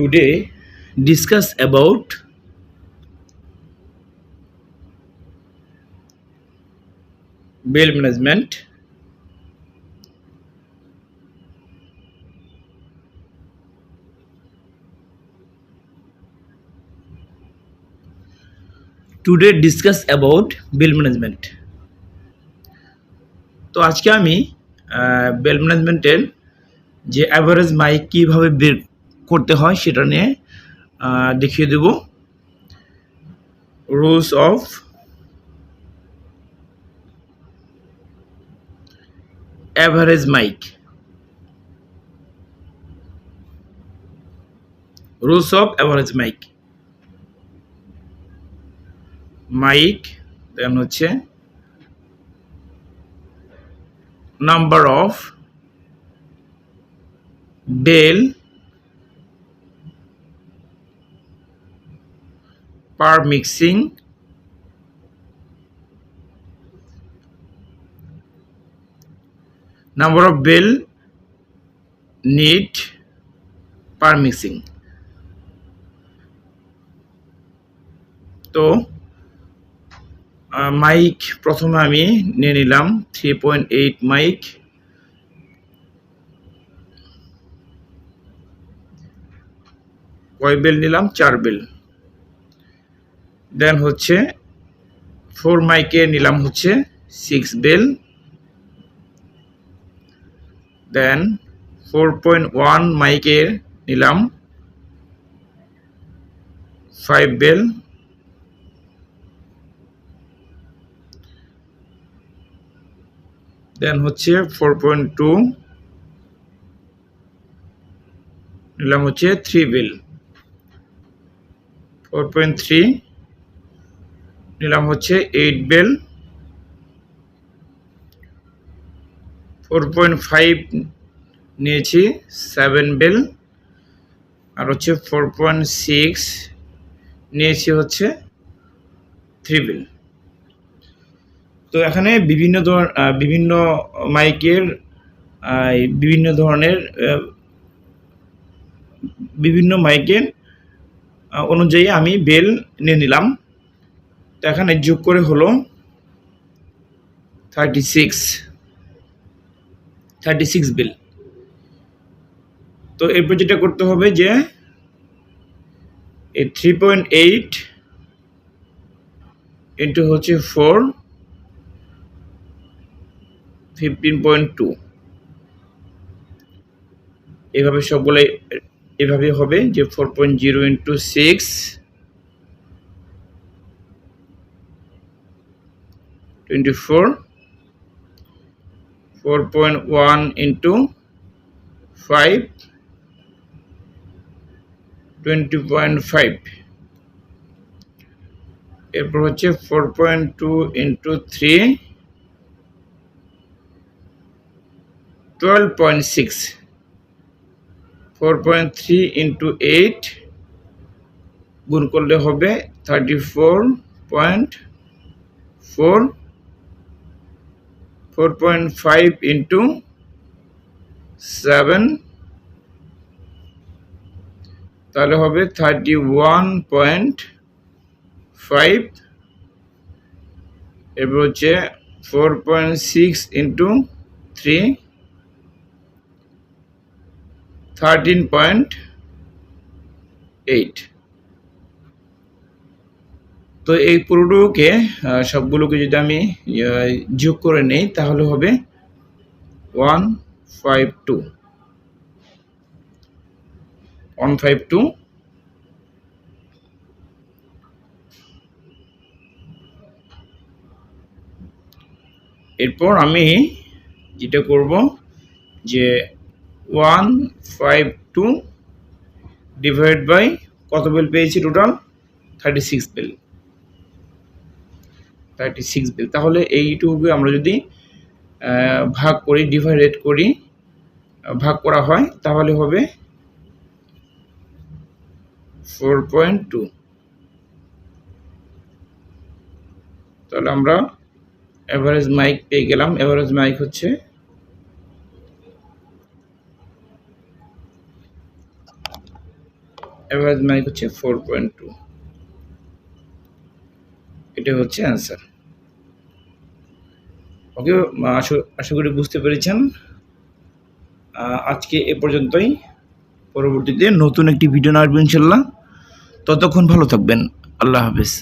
today discuss about bill management. Today discuss about bill management তো আজকে আমি বিল ম্যানেজমেন্টের যে অ্যাভারেজ মাইক কীভাবে বের করতে হয়, সেটা নিয়ে দেখিয়ে দেব। Rules of average mike rules of average mike mike then হচ্ছে number of bell per mixing. Number of bell need per mixing. তো মাইক প্রথমে আমি নিয়ে নিলাম থ্রি পয়েন্ট এইট মাইক কয় বেল নিলাম? চার বেল দেন হচ্ছে ফোর মাইকে নিলাম হচ্ছে six bell then four point one মাইকের নিলাম ফাইভ বেল দেন হচ্ছে ফোর পয়েন্ট টু নিলাম হচ্ছে three bell four point three নিলাম হচ্ছে eight bell four point five নিয়েছি সেভেন বেল আর হচ্ছে ফোর পয়েন্ট সিক্স নিয়েছি হচ্ছে থ্রি বেল তো এখানে বিভিন্ন ধর বিভিন্ন মাইকের বিভিন্ন ধরনের বিভিন্ন মাইকের অনুযায়ী আমি বেল নিয়ে নিলাম। তো এখানে যোগ করে হলো thirty six thirty six bill তো এরপর যেটা করতে হবে যে এই থ্রি পয়েন্ট এইট ইন্টু হচ্ছে ফোর ফিফটিন পয়েন্ট টু এভাবে সবগুলো এভাবে হবে যে four point zero into six twenty four four point one into five twenty point five এরপর হচ্ছে four point two into three twelve point six four point three into eight গুণ করলে হবে thirty four point four four point five into seven তাহলে হবে thirty one point five এবার হচ্ছে four point six into three thirteen point eight তো এই পুরোটুকুকে আহ, সবগুলোকে যদি আমি যোগ করে নেই তাহলে হবে one five two. One five two. এরপর আমি যেটা করব যে one five two divide by কত বিল পেয়েছি total? Thirty six bill. Thirty six bill তাহলে এইটুকু আমরা যদি ভাগ করি ডিভাইডেড করি, ভাগ করা হয়, তাহলে হবে ফোর পয়েন্ট টু তাহলে আমরা অ্যাভারেজ মাইক পেয়ে গেলাম। অ্যাভারেজ মাইক হচ্ছে অ্যাভারেজ মার্ক হচ্ছে ফোর পয়েন্ট টু এটা হচ্ছে অ্যান্সার ওকে আশা করি বুঝতে পেরেছেন। আজকে এ পর্যন্তই। পরবর্তীতে নতুন একটি ভিডিও আসবে ইনশাল্লাহ। ততক্ষণ ভালো থাকবেন। আল্লাহ হাফেজ।